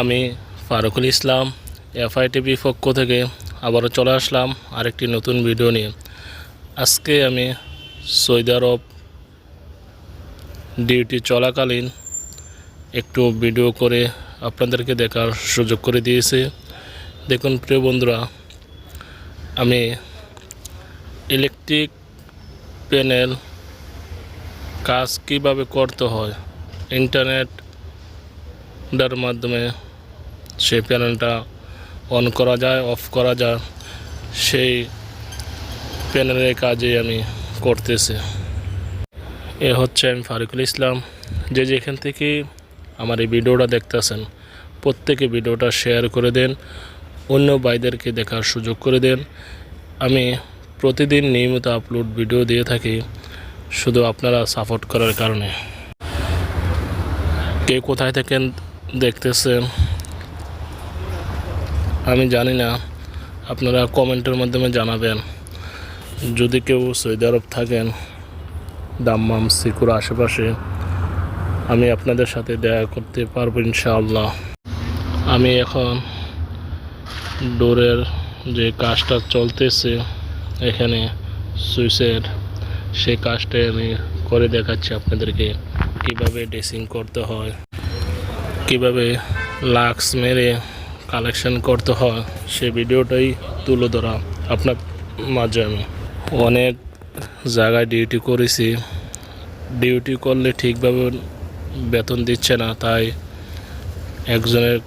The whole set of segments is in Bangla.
আমি ফারুকুল ইসলাম এফআই টিভি পক্ষ থেকে আবারও চলে আসলাম আরেকটি নতুন ভিডিও নিয়ে। আজকে আমি সৌদি আরব ডিউটি চলাকালীন একটু ভিডিও করে আপনাদেরকে দেখার সুযোগ করে দিয়েছি। দেখুন, প্রিয় বন্ধুরা, আমি ইলেকট্রিক প্যানেল কাজ কীভাবে করতে হয়, ইন্টারনেট ডার মাধ্যমে সেই প্যানেলটা অন করা যায় অফ করা যায়, সেই প্যানেলের কাজে আমি করতেছি। এ হচ্ছে আমি ফারুকুল ইসলাম। যে যেখান থেকে আমার এই ভিডিওটা দেখতেছেন, প্রত্যেকে ভিডিওটা শেয়ার করে দেন, অন্য ভাইদেরকে দেখার সুযোগ করে দেন। আমি প্রতিদিন নিয়মিত আপলোড ভিডিও দিয়ে থাকি, শুধু আপনারা সাপোর্ট করার কারণে। কে কোথায় থাকেন দেখতেছেন। আমি জানি না, আপনারা কমেন্টের মাধ্যমে জানাবেন। যদি কেউ সৌদি আরব থাকেন, দাম্মাম সিকুর আশেপাশে, আমি আপনাদের সাথে দেখা করতে পারব ইনশাআল্লাহ। আমি এখন ডোরের যে কাজটা চলতেছে, এখানে সুইচের সেই কাজটাই আমি করে দেখাচ্ছি আপনাদেরকে, কীভাবে ড্রেসিং করতে হয়, কীভাবে লাক্স মেরে কালেকশন করতে হয়, সে ভিডিওটাই তুলে ধরা আপনার মাঝে আমি। অনেক জায়গায় ডিউটি করেছি। ডিউটি করলে ঠিকভাবে বেতন দিচ্ছে না, তাই একজনের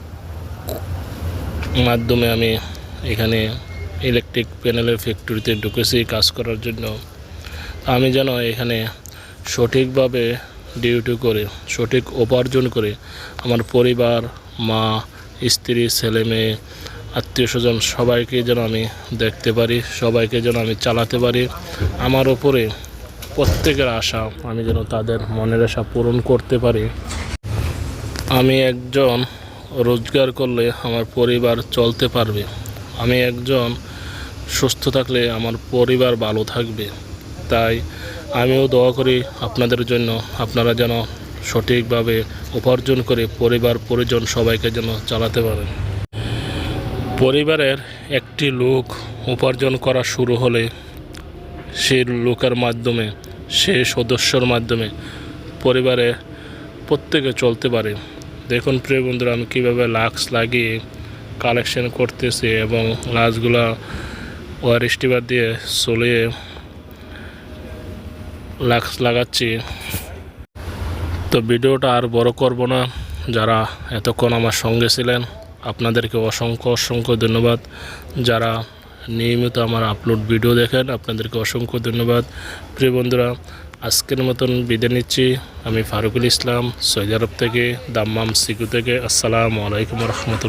মাধ্যমে আমি এখানে ইলেকট্রিক প্যানেলের ফ্যাক্টরিতে ঢুকেছি কাজ করার জন্য। আমি যেন এখানে সঠিকভাবে ডিউটি করে, সঠিক উপার্জন করে আমার পরিবার, মা স্ত্রী, ছেলে, মেয়ে, আত্মীয় স্বজন, সবাইকে যেন আমি দেখতে পারি, সবাইকে যেন আমি চালাতে পারি। আমার ওপরে প্রত্যেকের আশা, আমি যেন তাদের মনের আশা পূরণ করতে পারি। আমি একজন রোজগার করলে আমার পরিবার চলতে পারবে। আমি একজন সুস্থ থাকলে আমার পরিবার ভালো থাকবে। তাই আমিও দোয়া করি আপনাদের জন্য, আপনারা যেন সঠিকভাবে উপার্জন করে পরিবার, পরিজন সবাইকে যেন চালাতে পারেন। পরিবারের একটি লোক উপার্জন করা শুরু হলে সেই লোকের মাধ্যমে, সে সদস্যর মাধ্যমে পরিবারে প্রত্যেকে চলতে পারে। দেখুন প্রিয় বন্ধুরা, আমি কীভাবে লাক্স লাগিয়ে কালেকশন করতেছি এবং লাক্সগুলা ওয়ার স্টিভার দিয়ে চলিয়ে লাক্স লাগাচ্ছি। তো ভিডিওটা আর বড় করব না। যারা এতক্ষণ আমার সঙ্গে ছিলেন, আপনাদেরকে অসংখ্য অসংখ্য ধন্যবাদ। যারা নিয়মিত আমার আপলোড ভিডিও দেখেন, আপনাদেরকে অসংখ্য ধন্যবাদ। প্রিয় বন্ধুরা, আজকের মতন বিদে নিচ্ছি। আমি ফারুকুল ইসলাম, সৌদি আরব থেকে, দাম্মাম সিকু থেকে। আসসালামু আলাইকুম রহমতুল্লাহ।